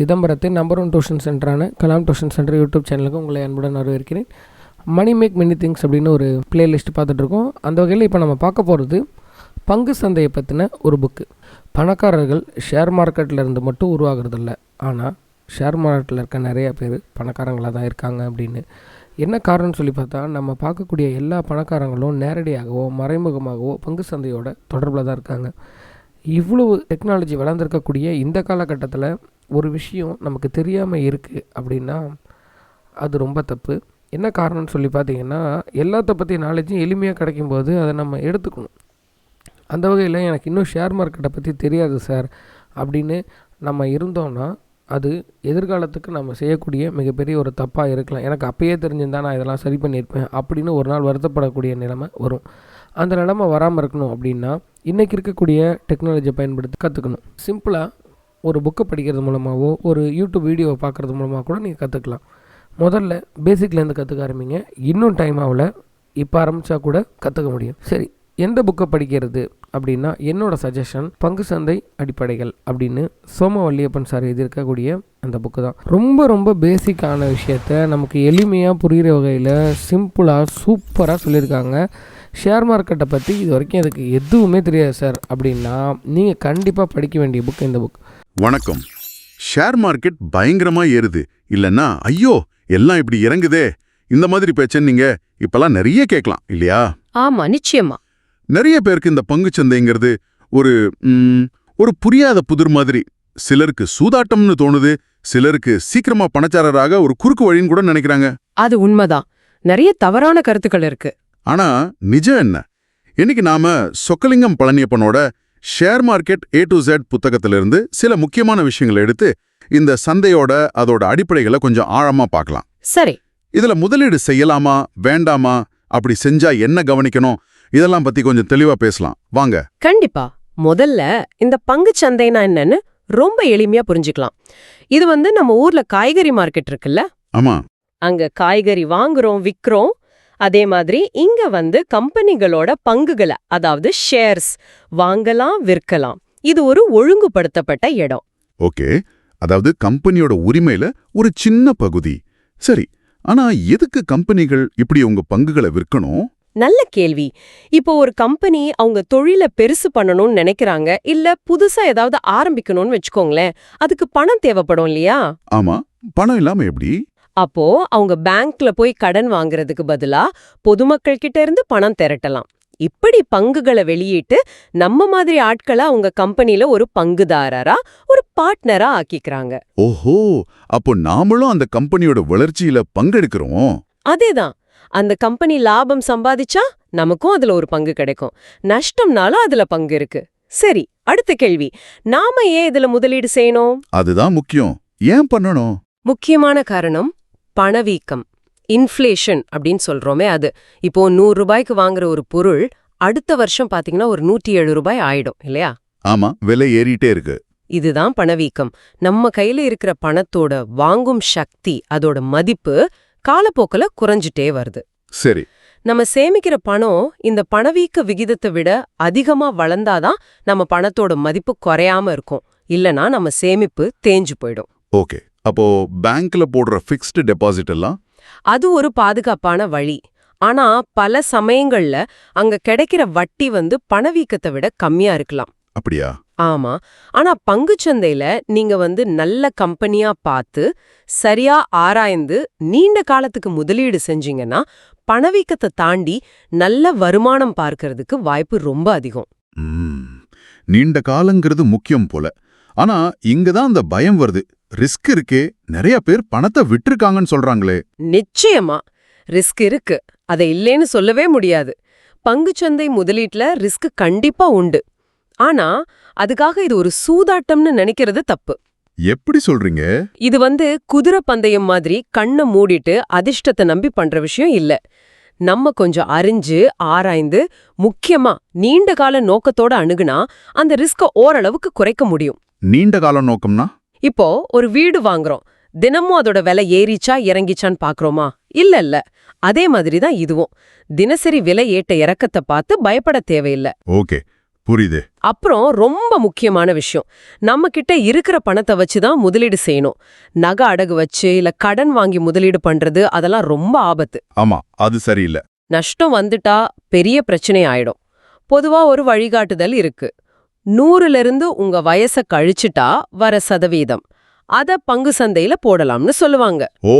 சிதம்பரத்தின் number one tuition சென்டரான Kalam tuition centre YouTube சேனலுக்கு உங்களை அன்புடன் வரவேற்கிறேன். மணி மேக் மெனி திங்ஸ் அப்படின்னு ஒரு பிளேலிஸ்ட் பார்த்துட்ருக்கோம் அந்த வகையில் இப்போ நம்ம பார்க்க போகிறது பங்கு சந்தையை பற்றின ஒரு புக்கு பணக்காரர்கள் ஷேர் மார்க்கெட்டில் இருந்து மட்டும் உருவாகிறதில்ல. ஆனால் ஷேர் மார்க்கெட்டில் இருக்க நிறைய பேர் பணக்காரங்களாக தான் இருக்காங்க அப்படின்னு. என்ன காரணம்னு சொல்லி பார்த்தா நம்ம பார்க்கக்கூடிய எல்லா பணக்காரங்களும் நேரடியாகவோ மறைமுகமாகவோ பங்கு சந்தையோட தொடர்பில் தான் இருக்காங்க. இவ்வளவு டெக்னாலஜி வளர்ந்துருக்கக்கூடிய இந்த காலகட்டத்தில் ஒரு விஷயம் நமக்கு தெரியாமல் இருக்குது அப்படின்னா அது ரொம்ப தப்பு. என்ன காரணம்னு சொல்லி பார்த்தீங்கன்னா எல்லாத்த பற்றி நாலேஜும் எளிமையாக கிடைக்கும்போது அதை நம்ம எடுத்துக்கணும். அந்த வகையில் எனக்கு இன்னும் ஷேர் மார்க்கெட்டை பற்றி தெரியாது சார் அப்படின்னு நம்ம இருந்தோம்னா அது எதிர்காலத்துக்கு நம்ம செய்யக்கூடிய மிகப்பெரிய ஒரு தப்பாக இருக்கலாம். எனக்கு அப்பயே தெரிஞ்சிருந்தா நான் இதெல்லாம் சரி பண்ணியிருப்பேன் அப்படின்னு ஒரு நாள் வருத்தப்படக்கூடிய நிலைமை வரும். அந்த நிலமை வராமல் இருக்கணும் அப்படின்னா இன்றைக்கி இருக்கக்கூடிய டெக்னாலஜியை பயன்படுத்தி கற்றுக்கணும் சிம்பிளாக ஒரு புக்கை படிக்கிறது மூலமாகவோ ஒரு யூடியூப் வீடியோவை பார்க்குறது மூலமாக கூட நீங்கள் கற்றுக்கலாம் முதல்ல பேசிக்லேருந்து கற்றுக்க ஆரம்பிங்க. இன்னும் டைம் ஆகல இப்போ ஆரம்பித்தா கூட கற்றுக்க முடியும். சரி எந்த புக்கை படிக்கிறது அப்படின்னா என்னோட சஜஷன் பங்கு சந்தை அடிப்படைகள் அப்படின்னு சோம வள்ளியப்பன் சார் எழுதியிருக்கக்கூடிய அந்த புக்கு தான். ரொம்ப ரொம்ப பேசிக்கான விஷயத்த நமக்கு எளிமையாக புரிகிற வகையில் சிம்பிளாக சூப்பராக சொல்லியிருக்காங்க. ஷேர் மார்க்கெட்டை பற்றி இது வரைக்கும் எனக்கு எதுவுமே தெரியாது சார் அப்படின்னா நீங்கள் கண்டிப்பாக படிக்க வேண்டிய புக் இந்த புக் வணக்கம். ஷேர் மார்க்கெட் பயங்கரமா ஏறுது. இல்லன்னா ஐயோ எல்லாம் இப்படி இறங்குதே. இந்த மாதிரி பேச்சை நீங்க இப்பெல்லாம் நிறைய கேட்கலாம் இல்லையா? ஆமா நிச்சயமா. நிறைய பேருக்கு இந்த பங்குச்சந்தைங்கிறது ஒரு ம், ஒரு புரியாத புதிர் மாதிரி. சிலருக்கு சூதாட்டம்னு தோணுது சிலருக்கு சீக்கிரமா பணச்சாரராக ஒரு குறுக்கு வழின்னு கூட நினைக்கிறாங்க. அது உண்மைதான். நிறைய தவறான கருத்துக்கள் இருக்கு. ஆனா நிஜம் என்ன? இன்னைக்கு நாம Chockalingam பழனியப்பனோட share market A to Z புத்தகத்திலிருந்து சில முக்கியமான விஷயங்களை எடுத்து இந்த சந்தையோட அதோட அடிப்படைகளை கொஞ்சம் ஆழமா பார்க்கலாம். சரி. இதுல முதலீடு செய்யலாமா வேண்டாமா அப்படி செஞ்சா என்ன கவனிக்கணும் இதெல்லாம் பத்தி கொஞ்சம் தெளிவா பேசலாம். வாங்க. கண்டிப்பா. முதல்ல இந்த பங்கு சந்தைனா என்னன்னு ரொம்ப எளிமையா புரிஞ்சுக்கலாம். இது வந்து நம்ம ஊர்ல காய்கறி மார்க்கெட் இருக்குல்ல? ஆமா. அங்க காய்கறி வாங்குறோம் விக்கிறோம் அதே மாதிரி இங்க வந்து கம்பெனிகளோட பங்குகளை அதாவது ஷேர்ஸ் வாங்கலாம் விற்கலாம். இது ஒரு ஒழுங்குபடுத்தப்பட்ட இடம். ஓகே. அதாவது கம்பெனியோட உரிமையில ஒரு சின்ன பகுதி. சரி ஆனா எதுக்கு கம்பெனிகள் இப்படி உங்க பங்குகளை விற்கணும்? நல்ல கேள்வி. இப்போ ஒரு கம்பெனி அவங்க தொழில பெருசு பண்ணணும்னு நினைக்கிறாங்க இல்ல புதுசா ஏதாவது ஆரம்பிக்கணும்னு வச்சுக்கோங்களேன் அதுக்கு பணம் தேவைப்படும் இல்லையா? ஆமா. பணம் இல்லாம எப்படி? அப்போ அவங்க பேங்க்ல போய் கடன் வாங்குறதுக்கு பதிலா பொதுமக்கள் கிட்ட இருந்து பணம் திரட்டலாம். இப்படி பங்குகளை வெளியிட்டு நம்ம மாதிரி ஆட்களை அவங்க கம்பெனில ஒரு பங்குதாரரா ஒரு பார்ட்னரா ஆக்கிக்கிறாங்க. ஓஹோ! அப்போ நாமளும் அந்த கம்பெனியோட வளர்ச்சியில பங்கெடுக்கிறோம். அதேதான். அந்த கம்பெனி லாபம் சம்பாதிச்சா நமக்கும் அதுல ஒரு பங்கு கிடைக்கும். நஷ்டம்னாலும் அதுல பங்கு இருக்கு. சரி அடுத்த கேள்வி. நாம ஏன் இதுல முதலீடு செய்யணும்? அதுதான் முக்கியம். ஏன் பண்ணணும்? முக்கியமான காரணம் பணவீக்கம் இன்ஃப்ளேஷன் அப்படின்னு சொல்றோமே அது. இப்போ நூறு ரூபாய்க்கு வாங்குற ஒரு பொருள் அடுத்த வருஷம் பாத்தீங்கன்னா ஒரு நூற்றி ஏழு ரூபாய் ஆயிடும் இல்லையா? ஆமா விலை ஏறிட்டே இருக்கு. இதுதான் பணவீக்கம். நம்ம கையில இருக்கிற பணத்தோட வாங்கும் சக்தி அதோட மதிப்பு காலப்போக்குல குறைஞ்சிட்டே வருது. சரி. நம்ம சேமிக்கிற பணம் இந்த பணவீக்க விகிதத்தை விட அதிகமா வளர்ந்தாதான் நம்ம பணத்தோட மதிப்பு குறையாம இருக்கும். இல்லனா நம்ம சேமிப்பு தேஞ்சு போயிடும். ஓகே. அப்போ பேங்க்ல போடுற ஃபிக்ஸ்டு டெபாசிட் எல்லாம்? அது ஒரு பாதுகாப்பான வழி. ஆனா பல சமயங்கள்ல அங்க கிடைக்கிற வட்டி வந்து பணவீக்கத்தை விட கம்மியா இருக்கலாம். அப்படியா? ஆமா. ஆனா பங்குச்சந்தையில நீங்க வந்து நல்ல கம்பெனியா பார்த்து சரியா ஆராய்ந்து நீண்ட காலத்துக்கு முதலீடு செஞ்சீங்கன்னா பணவீக்கத்தை தாண்டி நல்ல வருமானம் பார்க்கறதுக்கு வாய்ப்பு ரொம்ப அதிகம். நீண்ட காலங்கிறது முக்கியம் போல. ஆனா இங்க தான் அந்த பயம் வருது. ரிஸ்க் இருக்கே நிறைய பேர் பணத்தை விட்டிருக்காங்கன்னு சொல்றாங்களே. நிச்சயமா. ரிஸ்க் இருக்கு. அதை இல்லேன்னு சொல்லவே முடியாது. பங்குச்சந்தை முதலீட்ல ரிஸ்க் கண்டிப்பா உண்டு. ஆனா அதுக்காக இது ஒரு சூதாட்டம்னு நினைக்கிறது தப்பு. எப்படி சொல்றீங்க? இது வந்து குதிரை பந்தயம் மாதிரி கண்ணை மூடிட்டு அதிர்ஷ்டத்தை நம்பி பண்ற விஷயம் இல்ல. நம்ம கொஞ்சம் அறிஞ்சு ஆராய்ந்து முக்கியமா நீண்ட கால நோக்கத்தோட அணுகுனா அந்த ரிஸ்க ஓரளவுக்கு குறைக்க முடியும். நீண்ட கால நோக்கம்னா? இப்போ ஒரு வீடு வாங்குறோம். தினமும் அதோட விலை ஏறிச்சா இறங்கிச்சான்னு பாக்குறோமா? இல்ல இல்ல. அதே மாதிரி தான் இதுவும். தினசரி விலை ஏட்ட இறக்கத்தை பார்த்து பயப்பட தேவையில்ல. ஓகே. புரியுது. அப்புறம் ரொம்ப முக்கியமான விஷயம். நம்ம கிட்ட இருக்கிற பணத்தை வச்சு தான் முதலீடு செய்யணும். நகை அடகு வச்சு இல்ல கடன் வாங்கி முதலீடு பண்றது அதெல்லாம் ரொம்ப ஆபத்து. ஆமா அது சரியில்லை. நஷ்டம் வந்துட்டா பெரிய பிரச்சனை ஆயிடும். பொதுவா ஒரு வழிகாட்டுதல் இருக்கு. நூறுல இருந்து உங்க வயச கழிச்சுட்டா வர சதவீதம். அத பங்கு சந்தையில போடலாம்னு சொல்லுவாங்க. ஓ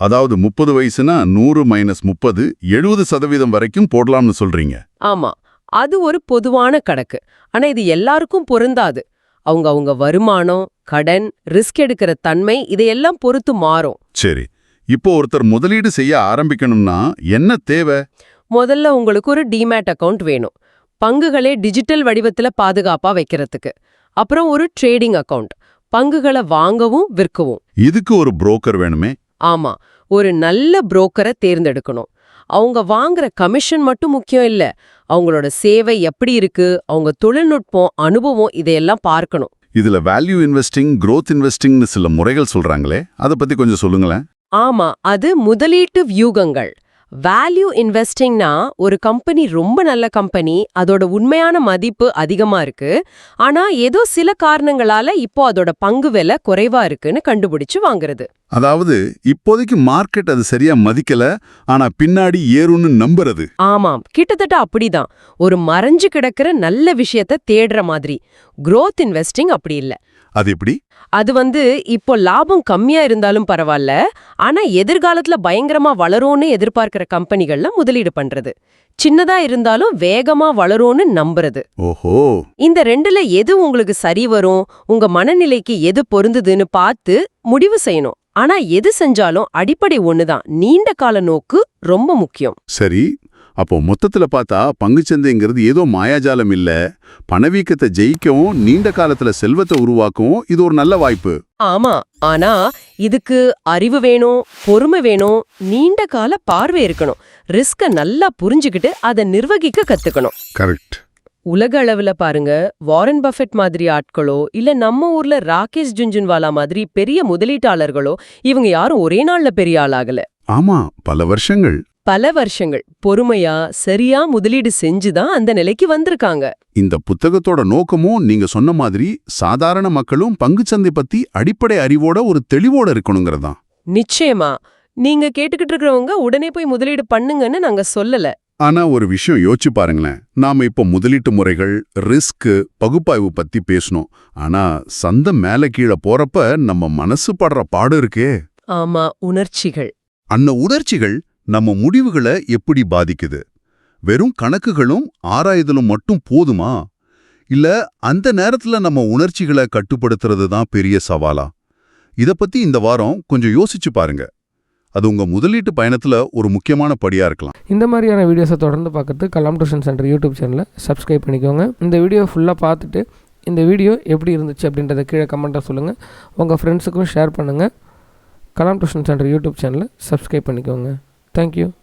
அதாவது முப்பது வயசுனா நூறு மைனஸ் முப்பது எழுபது சதவீதம் வரைக்கும் போடலாம்னு சொல்றீங்க. ஆமா அது ஒரு பொதுவான கணக்கு. ஆனா இது எல்லாருக்கும் பொருந்தாது. அவங்க அவங்க வருமானம் கடன் ரிஸ்க் எடுக்கிற தன்மை இதையெல்லாம் பொறுத்து மாறும். சரி இப்போ ஒருத்தர் முதலீடு செய்ய ஆரம்பிக்கணும்னா என்ன தேவை? முதல்ல உங்களுக்கு ஒரு டிமேட் அக்கவுண்ட் வேணும். பங்குகளை டிஜிட்டல் வடிவத்துல பாதுகாப்பா வைக்கிறதுக்கு. அப்புறம் ஒரு ட்ரேடிங் அக்கவுண்ட் பங்குகளை வாங்கவும் விற்கவும். இதுக்கு ஒரு புரோக்கர் வேணுமே? ஆமா. ஒரு நல்ல புரோக்கரை தேர்ந்தெடுக்கணும். அவங்க வாங்குற கமிஷன் மட்டும் முக்கியம் இல்ல. அவங்களோட சேவை எப்படி இருக்கு? அவங்க தொழில்நுட்பம் அனுபவம் இதையெல்லாம் பார்க்கணும். இதுல வேல்யூ இன்வெஸ்டிங் growth இன்வெஸ்டிங்னு சில முறைகள் சொல்றாங்களே. அதை பத்தி கொஞ்சம் சொல்லுங்களேன். ஆமா. அது முதலீட்டு வியூகங்கள். வேல்யூ இன்வெஸ்டிங்னா ஒரு கம்பெனி ரொம்ப நல்ல கம்பெனி அதோட உண்மையான மதிப்பு அதிகமா இருக்கு. ஆனா ஏதோ சில காரணங்களால இப்போ அதோட பங்கு விலை குறைவா இருக்குன்னு கண்டுபிடிச்சு வாங்குறது. அதாவது இப்போதைக்கு மார்க்கெட் அது சரியா மதிக்கல ஆனா பின்னாடி ஏறும்னு நம்புறது. ஆமாம். கிட்டத்தட்ட அப்படிதான். ஒரு மறைஞ்சு கிடக்கிற நல்ல விஷயத்த தேடுற மாதிரி. Growth இன்வெஸ்டிங் அப்படி இல்ல. அது எப்படி? அது வந்து இப்போ லாபம் கம்மியா இருந்தாலும் பரவாயில்ல ஆனா எதிர்காலத்துல பயங்கரமா வளரும்னு எதிர்பார்க்கிற கம்பெனிகள்ல முதலீடு பண்றது. சின்னதா இருந்தாலும் வேகமா வளரும்னு நம்புறது. ஓஹோ! இந்த ரெண்டுல எது உங்களுக்கு சரி வரும் உங்க மனநிலைக்கு எது பொருந்துதுன்னு பார்த்து முடிவு செய்யணும். ஆனா எது செஞ்சாலும் அடிப்படை ஒண்ணுதான். நீண்ட கால நோக்கு ரொம்ப முக்கியம். சரி அப்போ மொத்தத்துல பார்த்தா பங்குச்சந்தைங்கிறது ஏதோ மாயாஜாலம் இல்ல. பணவீக்கத்தை ஜெயிக்கவும் நீண்ட காலத்துல செல்வத்தை உருவாக்கவும் இது ஒரு நல்ல வாய்ப்பு. ஆமா. ஆனா இதுக்கு அறிவு வேணும் பொறுமை வேணும் நீண்ட கால பார்வை இருக்கணும். ரிஸ்க நல்லா புரிஞ்சுக்கிட்டு அதை நிர்வகிக்க கத்துக்கணும். கரெக்ட். உலக அளவுல பாருங்க வாரன் பஃபெட் மாதிரி ஆட்களோ இல்ல நம்ம ஊர்ல ராகேஷ் ஜுன்ஜுன்வாலா மாதிரி பெரிய முதலீட்டாளர்களோ இவங்க யாரும் ஒரே நாள்ல பெரிய ஆளாகல ஆமா பல வருஷங்கள். பல வருஷங்கள் பொறுமையா சரியா முதலீடு செஞ்சுதான் அந்த நிலைக்கு வந்திருக்காங்க. இந்த புத்தகத்தோட நோக்கமும் நீங்க சொன்ன மாதிரி சாதாரண மக்களும் பங்குச்சந்தை பத்தி அடிப்படை அறிவோட ஒரு தெளிவோட இருக்கணுங்கிறதான் நிச்சயமா. நீங்க கேட்டுக்கிட்டு இருக்கிறவங்க உடனே போய் முதலீடு பண்ணுங்கன்னு நாங்க சொல்லல. ஆனா ஒரு விஷயம் யோசிச்சு பாருங்களேன். நாம இப்போ முதலீட்டு முறைகள் ரிஸ்க் பகுப்பாய்வு பத்தி பேசணும். ஆனா சந்தை மேல கீழே போறப்ப நம்ம மனசு படுற பாடு இருக்கே. ஆமா உணர்ச்சிகள். அந்த உணர்ச்சிகள் நம்ம முடிவுகளை எப்படி பாதிக்குது? வெறும் கணக்குகளும் ஆராய்தலும் மட்டும் போதுமா? இல்ல அந்த நேரத்துல நம்ம உணர்ச்சிகளை கட்டுப்படுத்துறது தான் பெரிய சவாலா? இத பத்தி இந்த வாரம் கொஞ்சம் யோசிச்சு பாருங்க. அது உங்க முதலீட்டு பயணத்தில் ஒரு முக்கியமான படியா இருக்கலாம். இந்த மாதிரியான வீடியோஸை தொடர்ந்து பார்க்கறதுக்கு கலாம் டியூஷன் சென்டர் யூடியூப் சேனலை சப்ஸ்கிரைப் பண்ணிக்கோங்க. இந்த வீடியோ ஃபுல்லாக பார்த்துட்டு இந்த வீடியோ எப்படி இருந்துச்சு அப்படின்றத கீழே கமெண்ட்டாக சொல்லுங்கள் உங்கள் ஃப்ரெண்ட்ஸுக்கும் ஷேர் பண்ணுங்கள் கலாம் டியூஷன் சென்டர் யூடியூப் சேனலை சப்ஸ்கிரைப் பண்ணிக்கோங்க. Thank you.